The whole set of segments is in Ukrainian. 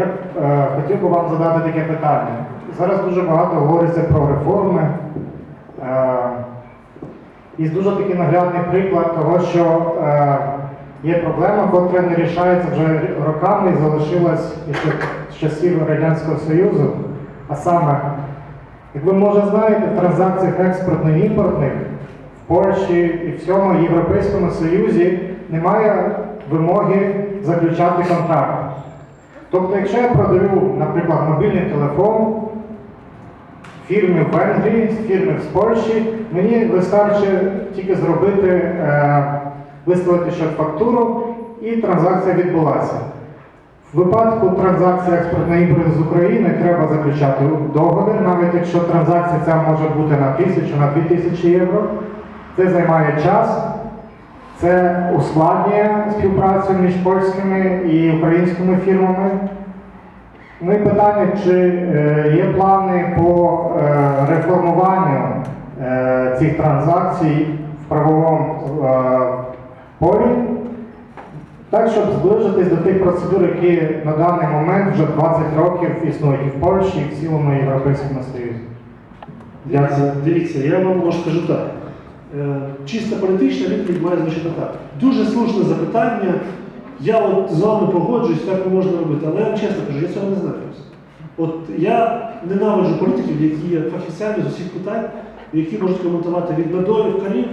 Я б е, хотів би вам задати таке питання. Зараз дуже багато говориться про реформи. Е, і дуже такий наглядний приклад того, що е, є проблема, котра не рішається вже роками і залишилась ще з часів Радянського Союзу. А саме, як ви може знаєте, в транзакціях експортно-імпортних в Польщі і в всьому Європейському Союзі немає вимоги заключати контракт. Тобто, якщо я продаю, наприклад, мобільний телефон фірми в Венгрії, фірми з Польщі, мені вистачить тільки зробити, е, виставити ще фактуру і транзакція відбулася. В випадку транзакції експортної імпорту з України треба заключати договір, навіть якщо транзакція ця може бути на тисячу, на дві тисячі євро. Це займає час, це ускладнює співпрацю між польськими і українськими фірмами. Ну і питання, чи е, є плани по е, реформуванню е, цих транзакцій в правовому полі, так, щоб зближитись до тих процедур, які на даний момент вже 20 років існують і в Польщі, і в цілому Європейському Союзі. Дивіться, дивіться, я вам скажу так. Е, Чисто політична відповідь має звучати так. Дуже слушне запитання. Я от з вами погоджуюсь, як не можна робити, але я вам чесно кажу, я цього не знаю. От я ненавиджу політиків, які є фахівцями з усіх питань, які можуть коментувати від надоїв корів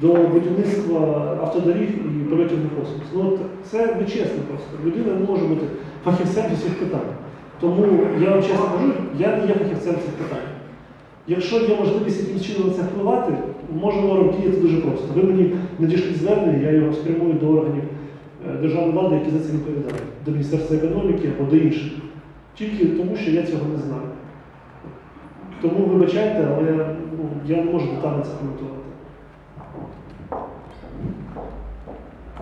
до будівництва автодоріг і польотів на космос. Ну, от це нечесно просто. Людина не може бути фахівцем з усіх питань. Тому я вам чесно кажу, я не є фахівцем цих питань. Якщо є можливість яким чином на це впливати, можемо діяти дуже просто. Ви мені надійшли звернення, я його спрямую до органів е, державної влади, які за це відповідають, до Міністерства економіки або до інших. Тільки тому, що я цього не знаю. Тому вибачайте, але ну, я не можу детально це коментувати.